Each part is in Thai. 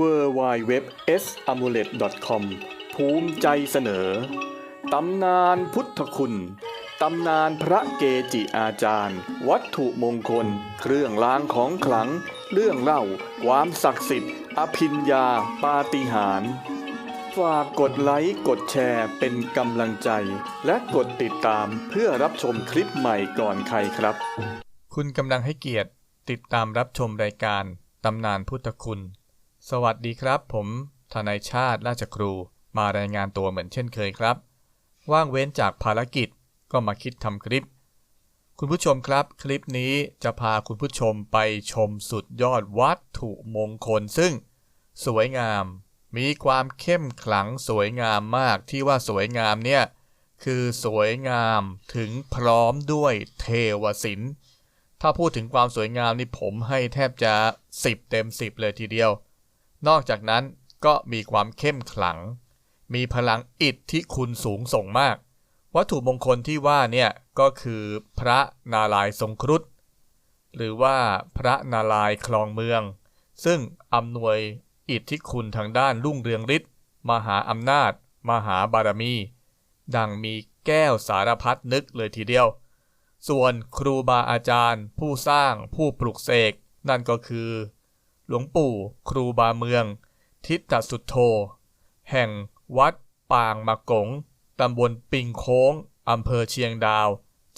w w w s a m u l e t c o m ภูมิใจเสนอ ตำนานพุทธคุณ ตำนานพระเกจิอาจารย์ วัตถุมงคล เครื่องรางของขลัง เรื่องเล่า ความศักดิ์สิทธิ์ อภิญญาปาฏิหาริย์ฝากกดไลค์กดแชร์เป็นกำลังใจ และกดติดตามเพื่อรับชมคลิปใหม่ก่อนใครครับ คุณกำลังให้เกียรติ ติดตามรับชมรายการ ตำนานพุทธคุณ สวัสดีครับ ผมทนายชาติราชครูมารายงานตัวเหมือนเช่นเคยครับ ว่างเว้นจากภารกิจก็มาคิดทำคลิป คุณผู้ชมครับ คลิปนี้จะพาคุณผู้ชมไปชมสุดยอดวัตถุมงคล ซึ่ง สวยงาม มีความเข้มขลังสวยงามมากที่ว่าสวยงามเนี่ยคือสวยงามถึงพร้อมด้วยเทวศิลป์ถ้าพูดถึงความสวยงามนี่ผมให้แทบจะ 10 เต็ม 10 เลยทีเดียว นอกจากนั้นก็มีความเข้มขลัง มีพลังอิทธิคุณสูงส่งมาก วัตถุมงคลที่ว่าเนี่ยก็คือพระนารายทรงครุฑหรือว่าพระนารายคลองเมือง ซึ่งอำนวยอิทธิคุณทางด้านรุ่งเรืองฤทธิ์มหาอำนาจ มหาบารมี ดังมีแก้วสารพัดนึกเลยทีเดียว ส่วนครูบาอาจารย์ ผู้สร้างผู้ปลุกเสกนั่นก็คือ หลวงปู่ครูบาเมือง ทิตสุทโธแห่งวัดปางมะกงตำบลปิงโค้งอำเภอเชียงดาว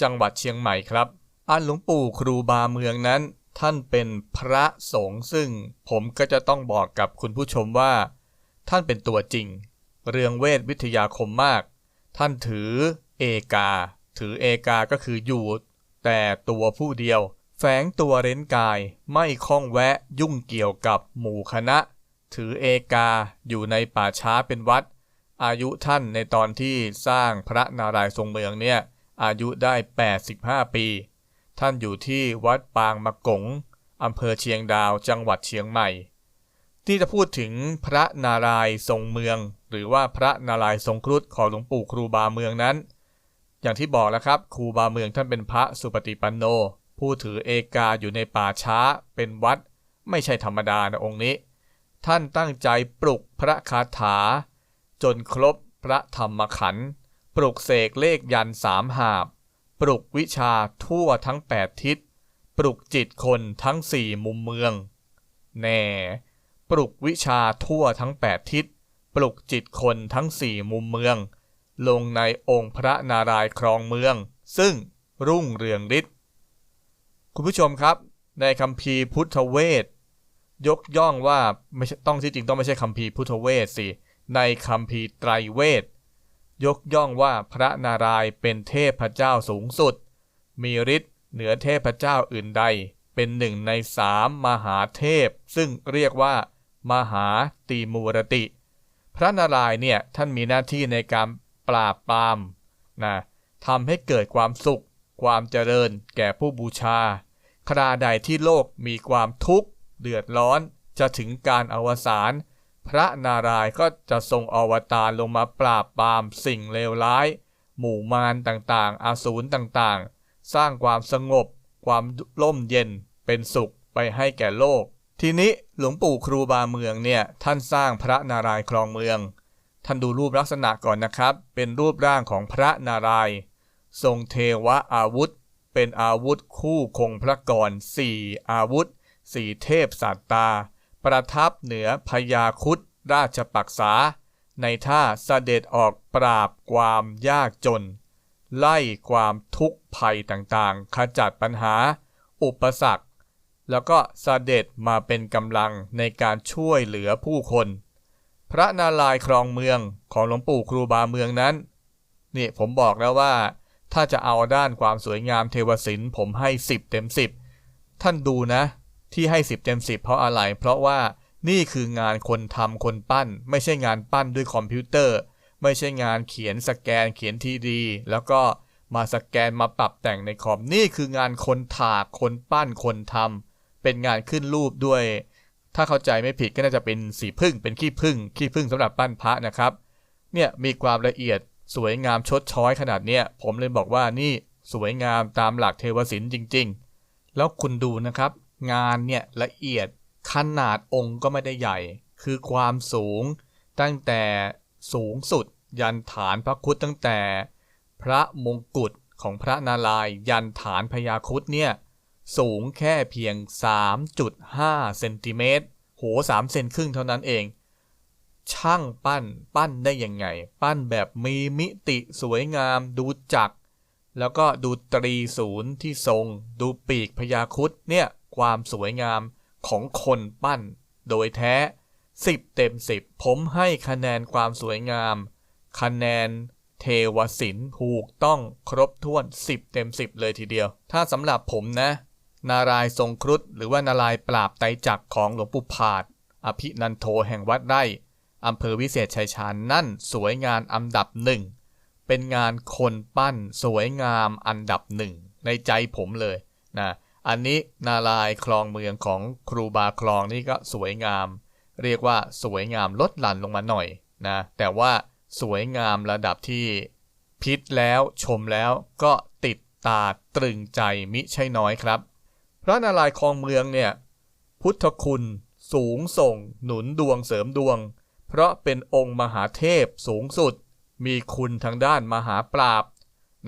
จังหวัดเชียงใหม่ครับ อันหลวงปู่ครูบาเมืองนั้น ท่านเป็นพระสงฆ์ซึ่งผมก็จะต้องบอกกับคุณผู้ชมว่า ท่านเป็นตัวจริง เรืองเวทวิทยาคมมาก ท่านถือเอกา ถือเอกาก็คืออยู่แต่ตัวผู้เดียว ฝงตัวเร้นกายไม่ข้องแวะยุ่งเกี่ยวกับหมู่คณะ ถือเอกาอยู่ในป่าช้าเป็นวัด อายุท่านในตอนที่สร้างพระนารายณ์ทรงเมืองเนี่ยอายุได้ 85 ปี ท่านอยู่ที่วัดปางมะกงอำเภอเชียงดาวจังหวัดเชียงใหม่ ที่จะพูดถึงพระนารายณ์ทรงเมือง หรือว่าพระนารายณ์ทรงครุฑของหลวงปู่ครูบาเมืองนั้น อย่างที่บอกแล้วครับครูบาเมืองท่านเป็นพระสุปฏิปันโน ผู้ถือเอกาอยู่ในป่าช้าเป็นวัด ไม่ใช่ธรรมดานะองค์นี้ ท่านตั้งใจปลุกพระคาถา จนครบพระธรรมขันธ์ปลุกเสกเลขยันสามหาบ ปลุกวิชาทั่วทั้งแปดทิศ ปลุกจิตคนทั้งสี่มุมเมือง แน่ ปลุกวิชาทั่วทั้งแปดทิศ ปลุกจิตคนทั้งสี่มุมเมือง ลงในองค์พระนารายณ์ครองเมือง ซึ่งรุ่งเรืองฤทธิ์ คุณผู้ชมครับในคัมภีร์พุทธเวทยกย่องว่าไม่ใช่ต้องที่จริงต้องไม่ใช่คัมภีร์พุทธเวทสิในคัมภีร์ไตรเวทยกย่องว่าพระนารายณ์เป็นเทพเจ้าสูงสุด มีฤทธิ์เหนือเทพเจ้าอื่นใด เป็นหนึ่งในสามมหาเทพ ซึ่งเรียกว่า มหาตีมูรติ พระนารายณ์เนี่ยท่านมีหน้าที่ในการปราบปรามนะทำให้เกิดความสุข ความเจริญแก่ผู้บูชา คราใดที่โลกมีความทุกข์ เดือดร้อนจะถึงการอวสานพระนารายณ์ก็จะทรงอวตารลงมาปราบปรามสิ่งเลวร้าย หมู่มารต่างๆ อาสูรต่างๆ สร้างความสงบ ความร่มเย็นเป็นสุขไปให้แก่โลก ทีนี้หลวงปู่ครูบาเมืองเนี่ย ท่านสร้างพระนารายณ์ครองเมือง ท่านดูรูปลักษณะก่อนนะครับ เป็นรูปร่างของพระนารายณ์ ทรงเทวะอาวุธ เป็นอาวุธคู่คงพระกรสี่อาวุธสี่เทพสัตตา ประทับเหนือพญาคุดราชปักษา ในท่าเสด็จออกปราบความยากจน ไล่ความทุกข์ภัยต่างๆ ขจัดปัญหา อุปสรรค แล้วก็เสด็จมาเป็นกำลังในการช่วยเหลือผู้คน พระนารายครองเมืองของหลวงปู่ครูบาเมืองนั้นนี่ผมบอกแล้วว่า ถ้าจะเอาด้านความสวยงามเทวศิลป์ผมให้ 10 เต็ม 10 ท่านดูนะ ที่ให้ 10 เต็ม 10 เพราะอะไร เพราะว่านี่คืองานคนทำคนปั้น ไม่ใช่งานปั้นด้วยคอมพิวเตอร์ ไม่ใช่งานเขียนสแกนเขียนทีดี แล้วก็มาสแกนมาปรับแต่งในคอมนี่คืองานคนถากคนปั้นคนทำเป็นงานขึ้นรูปด้วย ถ้าเข้าใจไม่ผิดก็น่าจะเป็นสีพึ่งเป็นขี้พึ่งขี้พึ่งสำหรับปั้นพระนะครับ เนี่ยมีความละเอียด สวยงามชดช้อยขนาดเนี้ยผมเลยบอกว่านี่สวยงามตามหลักเทวศิลป์จริง ๆ แล้วคุณดูนะครับ งานเนี่ยละเอียดขนาดองค์ก็ไม่ได้ใหญ่ คือความสูง ตั้งแต่สูงสุด ยันฐานพระครุฑตั้งแต่ พระมงกุฎของพระนารายยันฐานพญาครุฑเนี่ยสูงแค่เพียง 3.5 เซนติเมตร โห 3 เซนครึ่งเท่านั้นเอง ช่างปั้นปั้นได้ยังไง ปั้นแบบมีมิติสวยงาม ดูจัก แล้วก็ดูตรีศูนย์ที่ทรง ดูปีกพญาครุฑเนี่ยความสวยงามของคนปั้น โดยแท้ 10 เต็ม 10 ผมให้คะแนนความสวยงาม คะแนนเทวศิลป์ถูกต้องครบถ้วน 10 เต็ม 10 เลยทีเดียว ถ้าสำหรับผมนะ นารายทรงครุฑหรือว่านารายปราบไตจักของหลวงปู่ผาด อภินันโทแห่งวัดไร่ อำเภอวิเศษชัยชาญนั่นสวยงามอันดับหนึ่งเป็นงานคนปั้นสวยงามอันดับหนึ่งในใจผมเลยนะอันนี้นารายคลองเมืองของครูบาคลองนี่ก็สวยงาม เรียกว่าสวยงามลดหลั่นลงมาหน่อยนะแต่ว่าสวยงามระดับที่พิษแล้วชมแล้วก็ติดตาตรึงใจมิใช่น้อยครับ พระนารายคลองเมืองเนี่ยพุทธคุณสูงส่ง หนุนดวงเสริมดวง เพราะเป็นองค์มหาเทพสูงสุด มีคุณทางด้านมหาปราบ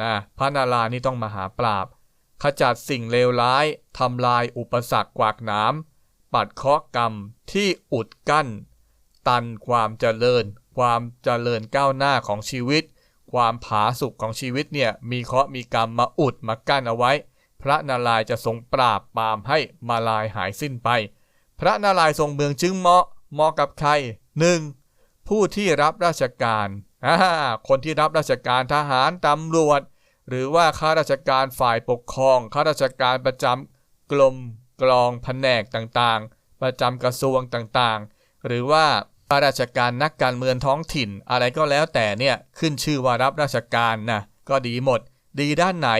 นะพระนารายณ์นี่ต้องมหาปราบ ขจัดสิ่งเลวร้ายทำลายอุปสรรคกวากหน้ำปัดเคาะกรรมที่อุดกั้น ตันความเจริญ ความเจริญก้าวหน้าของชีวิต ความผาสุกของชีวิตเนี่ยมีเคาะมีกรรมมาอุดมากั้นเอาไว้ พระนารายณ์จะทรงปราบปรามให้มาลายหายสิ้นไป พระนารายณ์ทรงเมืองจึงเหมาะเหมาะกับใคร หนึ่งผู้ที่รับราชการคนที่รับราชการทหารตำรวจ หรือว่าข้าราชการฝ่ายปกครองข้าราชการประจำกรมกรองแผนกต่างๆ ประจำกระทรวงต่างๆ หรือว่าข้าราชการนักการเมืองท้องถิ่น อะไรก็แล้วแต่เนี่ยขึ้นชื่อว่ารับราชการนะก็ดีหมด ดีด้านไหน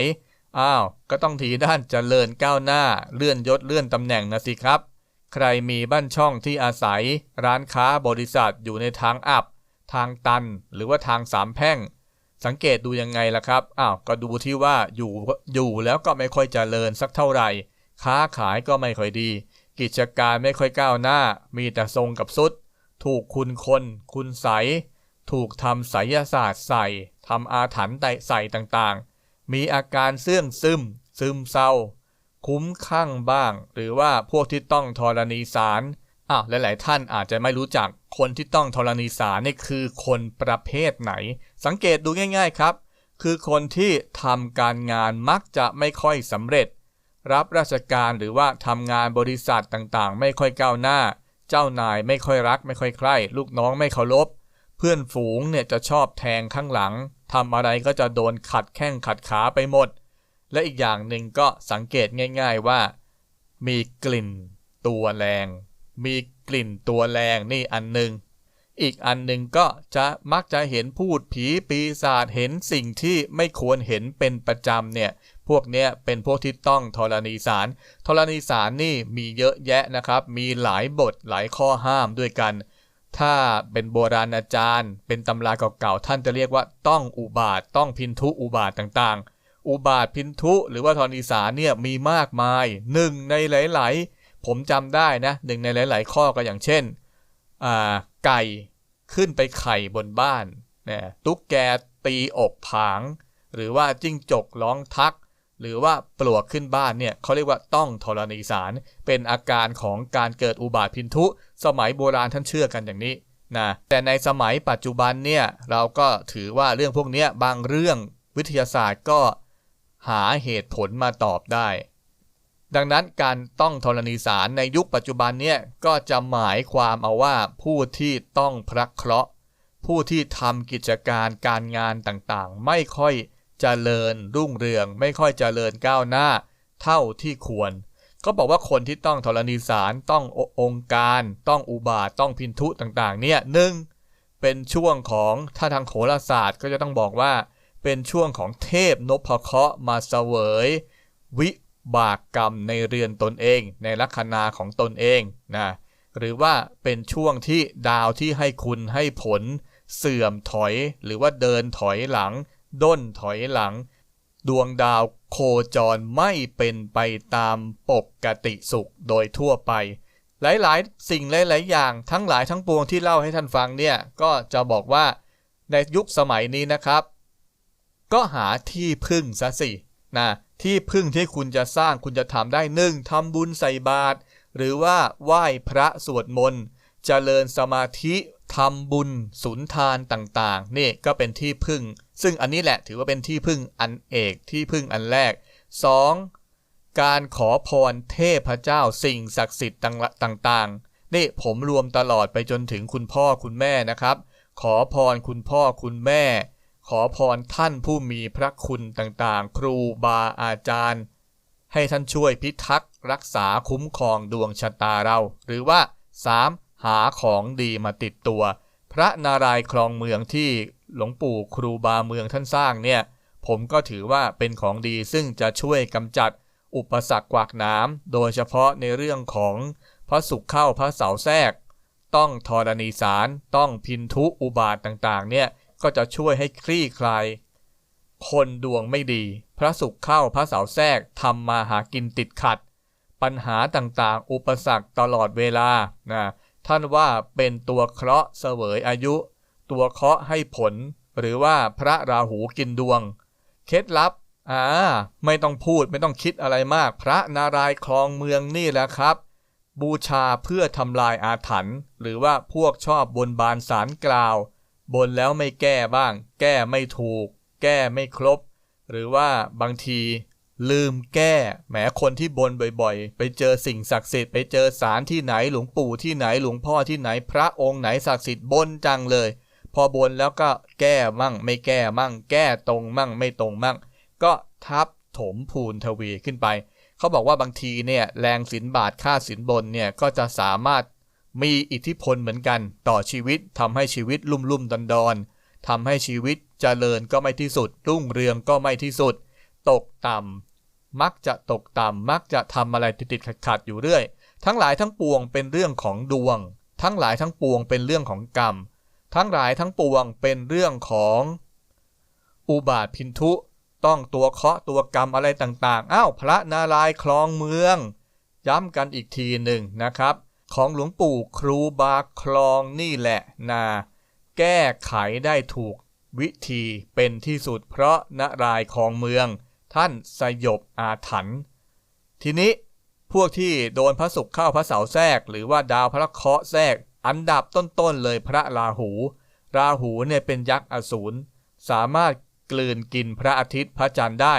อ้าวก็ต้องทีด้านเจริญก้าวหน้า เลื่อนยศเลื่อนตำแหน่งนะสิครับ ใครมีบ้านช่องที่อาศัย ร้านค้าบริษัทอยู่ในทางอับ ทางตัน หรือว่าทางสามแพร่ง สังเกตดูยังไงล่ะครับอ้าวก็ดูที่ว่าอยู่อยู่แล้วก็ไม่ค่อยเจริญสักเท่าไหร่ ค้าขายก็ไม่ค่อยดี กิจการไม่ค่อยก้าวหน้า มีแต่ทรงกับสุด ถูกคุณคน คุณใสถูกทำไสยศาสตร์ใส่ทำอาถรรพ์ใส่ต่างๆ มีอาการเสื่องซึม ซึมเศร้า คุ้มข้างบ้าง หรือว่าพวกที่ต้องธรณีสารอ้าวหลาย ๆ ท่านอาจจะไม่รู้จักคนที่ต้องธรณีสารนี่คือคนประเภทไหน สังเกตดูง่าย ๆ ครับ คือคนที่ทำการงานมักจะไม่ค่อยสำเร็จ รับราชการหรือว่าทำงานบริษัทต่างๆ ไม่ค่อยก้าวหน้า เจ้านายไม่ค่อยรัก ไม่ค่อยใคร่ลูกน้องไม่เคารพเพื่อนฝูงเนี่ยจะชอบแทงข้างหลังทำอะไรก็จะโดนขัดแข้งขัดขาไปหมด และอีกอย่างหนึ่งก็สังเกตง่าย ๆว่า มีกลิ่นตัวแรง มีกลิ่นตัวแรงนี่อันหนึ่งอีกอันหนึ่งก็จะมักจะเห็นพูดผีปีศาจเห็นสิ่งที่ไม่ควรเห็นเป็นประจำเนี่ย พวกเนี้ยเป็นพวกที่ต้องธรณีสารธรณีสารนี่มีเยอะแยะนะครับ มีหลายบทหลายข้อห้ามด้วยกัน ถ้าเป็นโบราณอาจารย์ เป็นตำราเก่าๆท่านจะเรียกว่าต้องอุบาท ต้องพินทุอุบาทต่างๆ อุบาทพินทุ หรือว่าธรณีสารเนี่ยมีมากมายหนึ่งในหลาย ๆ ผมจำได้นะหนึ่งในหลาย ๆ ข้อก็อย่างเช่นไก่ขึ้นไปไข่บนบ้านนะตุ๊กแกตีอกผาง หรือว่าจิ้งจกร้องทัก หรือว่าปลวกขึ้นบ้านเนี่ยเขาเรียกว่าต้องธรณีสาร เป็นอาการของการเกิดอุบาทพินทุ สมัยโบราณท่านเชื่อกันอย่างนี้นะแต่ในสมัยปัจจุบันเนี่ยเราก็ถือว่าเรื่องพวกนี้บางเรื่องวิทยาศาสตร์ก็ หาเหตุผลมาตอบได้ ดังนั้นการต้องธรณีสารในยุคปัจจุบันเนี่ยก็จะหมายความเอาว่าผู้ที่ต้องพระเคราะห์ผู้ที่ทำกิจการการงานต่างๆ ไม่ค่อยเจริญรุ่งเรือง ไม่ค่อยเจริญก้าวหน้า เท่าที่ควร ก็บอกว่าคนที่ต้องธรณีสารต้ององค์การ ต้องอุบาทต้องพินทุต่างๆ เนี่ยหนึ่งเป็นช่วงของถ้าทางโหราศาสตร์ก็จะต้องบอกว่า เป็นช่วงของเทพนพเคราะห์มาเสวย วิบากกรรมในเรือนตนเอง ในลัคนาของตนเองนะหรือว่าเป็นช่วงที่ดาวที่ให้คุณให้ผล เสื่อมถอย หรือว่าเดินถอยหลัง ด้นถอยหลัง ดวงดาวโคจรไม่เป็นไปตามปกติสุขโดยทั่วไป หลายๆ สิ่งหลาย ๆ อย่างทั้งหลายทั้งปวงที่เล่าให้ท่านฟังเนี่ยก็จะบอกว่าในยุคสมัยนี้นะครับ ก็หาที่พึ่งซะสินะที่พึ่งที่คุณจะสร้างคุณจะทำได้หนึ่งทำบุญใส่บาตรหรือว่าไหว้พระสวดมนต์เจริญสมาธิทำบุญสุนทานต่างๆ นี่ก็เป็นที่พึ่ง ซึ่งอันนี้แหละถือว่าเป็นที่พึ่งอันเอกที่พึ่งอันแรก 2. การขอพรเทพเจ้าสิ่งศักดิ์สิทธิ์ต่างๆ นี่ผมรวมตลอดไปจนถึงคุณพ่อคุณแม่นะครับ ขอพรคุณพ่อคุณแม่ ขอพรท่านผู้มีพระคุณต่างๆ ครูบาอาจารย์ ให้ท่านช่วยพิทักษ์รักษาคุ้มครองดวงชะตาเรา หรือว่า 3. หาของดีมาติดตัว พระนารายณ์คลองเมืองที่หลวงปู่ครูบาเมืองท่านสร้างเนี่ย ผมก็ถือว่าเป็นของดีซึ่งจะช่วยกำจัดอุปสรรคกวากน้ำโดยเฉพาะในเรื่องของพระสุขเข้าพระเสาแทรก ต้องธรณีสารต้องพินทุอุบาทต่างๆ เนี่ย ก็จะช่วยให้คลี่คลาย คนดวงไม่ดี พระสุขเข้าพระเสาแทรกทำมาหากินติดขัด ปัญหาต่างๆ อุปสรรคตลอดเวลานะท่านว่าเป็นตัวเคราะห์เสวยอายุ ตัวเคราะห์ให้ผล หรือว่าพระราหูกินดวง เคล็ดลับอ่าไม่ต้องพูดไม่ต้องคิดอะไรมาก พระนารายณ์คลองเมืองนี่แหละครับ บูชาเพื่อทำลายอาถรรพ์หรือว่าพวกชอบบนบานสารกล่าว บนแล้วไม่แก้บ้าง แก้ไม่ถูก แก้ไม่ครบ หรือว่าบางทีลืมแก้แหมคนที่บนบ่อยๆ ไปเจอสิ่งศักดิ์สิทธิ์ไปเจอสารที่ไหนหลวงปู่ที่ไหนหลวงพ่อที่ไหนพระองค์ไหนศักดิ์สิทธิ์บนจังเลย พอบนแล้วก็แก้มั่ง ไม่แก้มั่ง แก้ตรงมั่งไม่ตรงมั่ง ก็ทับถมพูนทวีขึ้นไป เขาบอกว่าบางทีเนี่ยแรงสินบาทค่าสินบนเนี่ยก็จะสามารถ มีอิทธิพลเหมือนกัน ต่อชีวิตทำให้ชีวิตลุ่มลุ่มดอนดอนทำให้ชีวิตเจริญก็ไม่ที่สุด รุ่งเรืองก็ไม่ที่สุด ตกต่ำมักจะตกต่ำมักจะทำอะไรติดๆขัดๆอยู่เรื่อย ทั้งหลายทั้งปวงเป็นเรื่องของดวง ทั้งหลายทั้งปวงเป็นเรื่องของกรรม ทั้งหลายทั้งปวงเป็นเรื่องของ อุบาทพินทุต้องตัวเคาะตัวกรรมอะไรต่างๆ อ้าวพระนารายคลองเมือง ย้ำกันอีกทีหนึ่งนะครับ ของหลวงปู่ครูบาคลองนี่แหละนา แก้ไขได้ถูกวิธีเป็นที่สุดเพราะนารายณ์คลองเมือง ท่านสยบอาถรรพ์ทีนี้พวกที่โดนพระศุกร์เข้าพระเสาแทรก หรือว่าดาวพระเคราะห์แทรก อันดับต้นๆเลยพระราหู ราหูเนี่ยเป็นยักษ์อสูรสามารถกลืนกินพระอาทิตย์พระจันทร์ได้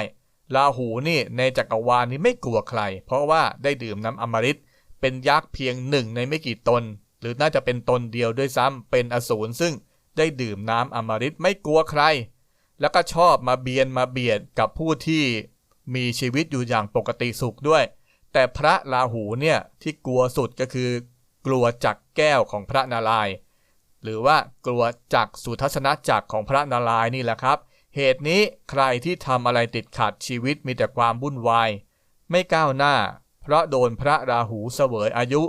ราหูนี่ในจักรวาลนี้ไม่กลัวใคร เพราะว่าได้ดื่มน้ำอมฤต เป็นยักษ์เพียงหนึ่งในไม่กี่ตน หรือน่าจะเป็นตนเดียวด้วยซ้ำเป็นอสูรซึ่งได้ดื่มน้ำอมฤตไม่กลัวใคร แล้วก็ชอบมาเบียนมาเบียดกับผู้ที่มีชีวิตอยู่อย่างปกติสุขด้วย แต่พระราหูเนี่ยที่กลัวสุดก็คือกลัวจักรแก้วของพระนารายณ์หรือว่ากลัวจักรสุทัศนจักรของพระนารายณ์นี่แหละครับ เหตุนี้ใครที่ทำอะไรติดขัดชีวิตมีแต่ความวุ่นวาย ไม่ก้าวหน้า เพราะโดนพระราหูเสวยอายุ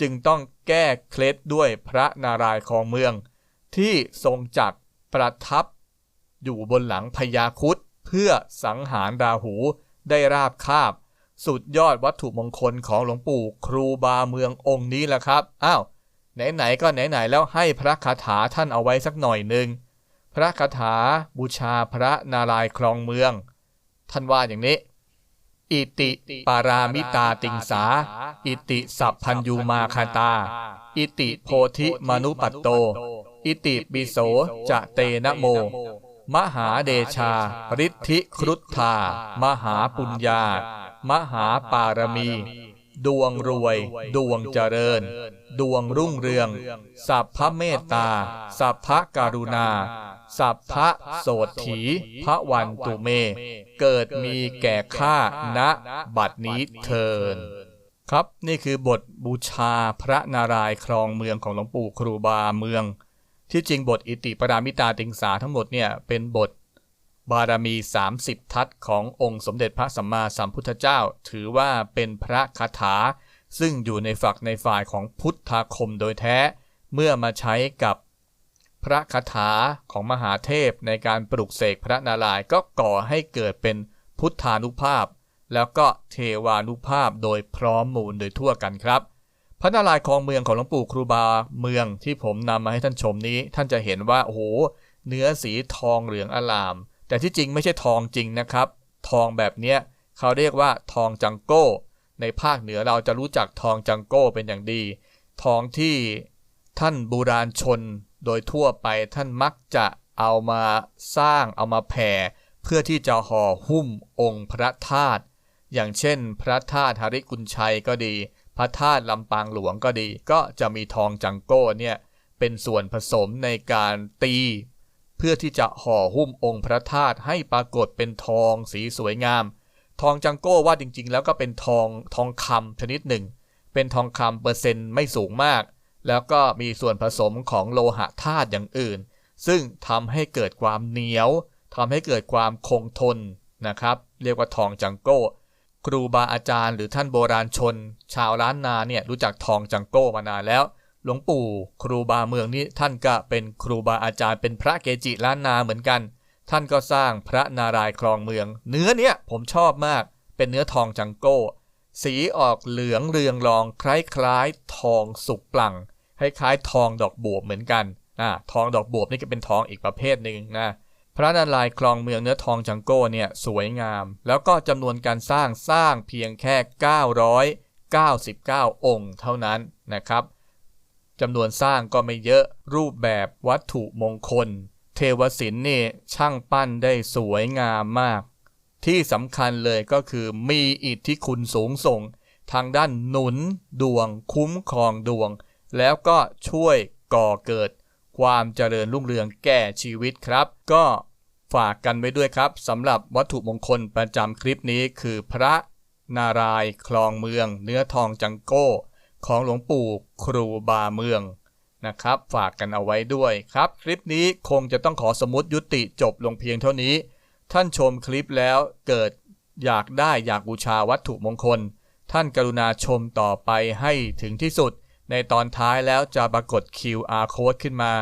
จึงต้องแก้เคล็ดด้วยพระนารายณ์ของเมือง ที่ทรงจักประทับ อยู่บนหลังพญาคุดเพื่อสังหารราหูได้ราบคาบ สุดยอดวัตถุมงคลของหลวงปู่ครูบาเมืององค์นี้แหละครับอ้าวไหนๆก็ไหนๆแล้วให้พระคาถาท่านเอาไว้สักหน่อยหนึ่งพระคาถาบูชาพระนารายณ์คลองเมือง ท่านว่าอย่างนี้ อิติปารามิตาติงสา อิติสัพพัญยูมาคาตา อิติโพธิมนุปัตโต อิติปิโสจะเตนะโม มหาเดชาฤทธิครุฑธา มหาปุญญา มหาปารมี ดวงรวย ดวงเจริญ ดวงรุ่งเรือง สัพพะเมตตา สัพพะการุณา สัพพะโสถีพระวันตุเม เกิดมีแก่ข้าณบัดนี้เทินครับนี่คือบทบูชาพระนารายครองเมืองของหลวงปู่ครูบาเมือง ที่จริงบทอิติปรามิตาติงสาทั้งหมดเนี่ยเป็นบทบารมี 30 ทัศขององค์สมเด็จพระสัมมาสัมพุทธเจ้า ถือว่าเป็นพระคาถา ซึ่งอยู่ในฝักในฝ่ายของพุทธาคมโดยแท้ เมื่อมาใช้กับ พระคาถาของมหาเทพในการปลุกเสกพระนารายณ์ก็ก่อให้เกิดเป็นพุทธานุภาพ แล้วก็เทวานุภาพโดยพร้อมมูลโดยทั่วกันครับ พระนารายณ์คลองเมืองของหลวงปู่ครูบาเมืองที่ผมนำมาให้ท่านชมนี้ ท่านจะเห็นว่าโอ้โหเนื้อสีทองเหลืองอลาม แต่ที่จริงไม่ใช่ทองจริงนะครับ ทองแบบเนี้ยเขาเรียกว่าทองจังโก้ ในภาคเหนือเราจะรู้จักทองจังโก้เป็นอย่างดี ทองที่ท่านบูราณชน โดยทั่วไปท่านมักจะเอามาสร้างเอามาแผ่ เพื่อที่จะห่อหุ้มองค์พระธาตุอย่างเช่น พระธาตุหริกุญชัยก็ดี พระธาตุลำปางหลวงก็ดี ก็จะมีทองจังโก้เนี่ยเป็นส่วนผสมในการตี เพื่อที่จะห่อหุ้มองค์พระธาตุให้ปรากฏเป็นทองสีสวยงาม ทองจังโก้ว่าจริงๆ แล้วก็เป็นทองทองคำชนิดหนึ่ง เป็นทองคำเปอร์เซ็นต์ไม่สูงมาก แล้วก็มีส่วนผสมของโลหะธาตุอย่างอื่น ซึ่งทำให้เกิดความเหนียวทำให้เกิดความคงทนนะครับ เรียกว่าทองจังโก้ ครูบาอาจารย์หรือท่านโบราณชน ชาวล้านนาเนี่ยรู้จักทองจังโก้มานานแล้ว หลวงปู่ครูบาเมืองนี่ท่านก็เป็นครูบาอาจารย์เป็นพระเกจิล้านนาเหมือนกัน ท่านก็สร้างพระนารายณ์คลองเมือง เนื้อเนี่ยผมชอบมากเป็นเนื้อทองจังโก้ สีออกเหลืองเรืองรองคล้ายๆทองสุกปลั่ง คล้ายๆทองดอกบวบเหมือนกันอ่าทองดอกบวบนี่ก็เป็นทองอีกประเภทหนึ่งนะพระนารายณ์คลองเมืองเนื้อทองจังโก้เนี่ยสวยงาม แล้วก็จำนวนการสร้างสร้างเพียงแค่ 999 องค์เท่านั้นนะครับจำนวนสร้างก็ไม่เยอะรูปแบบวัตถุมงคล เทวศิลป์นี่ช่างปั้นได้สวยงามมาก ที่สำคัญเลยก็คือมีอิทธิคุณสูงส่ง ทางด้านหนุนดวง คุ้มครองดวง แล้วก็ช่วยก่อเกิดความเจริญรุ่งเรืองแก่ชีวิตครับ ก็ฝากกันไว้ด้วยครับสำหรับวัตถุมงคลประจำคลิปนี้คือพระนารายณ์คลองเมือง เนื้อทองจังโก้ ของหลวงปู่ครูบาเมืองนะครับ ฝากกันเอาไว้ด้วยครับ คลิปนี้คงจะต้องขอสมมติยุติจบลงเพียงเท่านี้ ท่านชมคลิปแล้วเกิดอยากได้อยากบูชาวัตถุมงคล ท่านกรุณาชมต่อไปให้ถึงที่สุด ในตอนท้ายแล้วจะปรากฏ QR code ขึ้นมา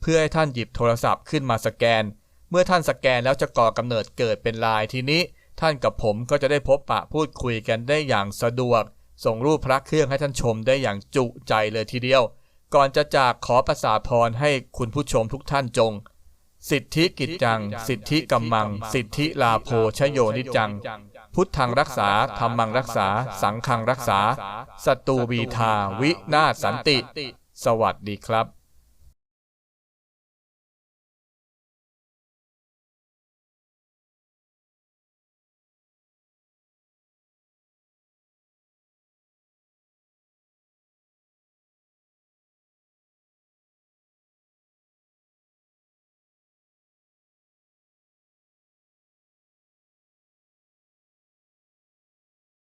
เพื่อให้ท่านหยิบโทรศัพท์ขึ้นมาสแกน เมื่อท่านสแกนแล้วจะก่อกำเนิดเกิดเป็นลายทีนี้ ท่านกับผมก็จะได้พบปะพูดคุยกันได้อย่างสะดวก ส่งรูปพระเครื่องให้ท่านชมได้อย่างจุใจเลยทีเดียว ก่อนจะจากขอประสาพรให้คุณผู้ชมทุกท่านจง สิทธิกิจจัง สิทธิกัมมัง สิทธิลาโภชโยนิจัง พุทธังรักษาธรรมังรักษา สังฆังรักษา สัตตูวีทา วินาสันติ สวัสดีครับ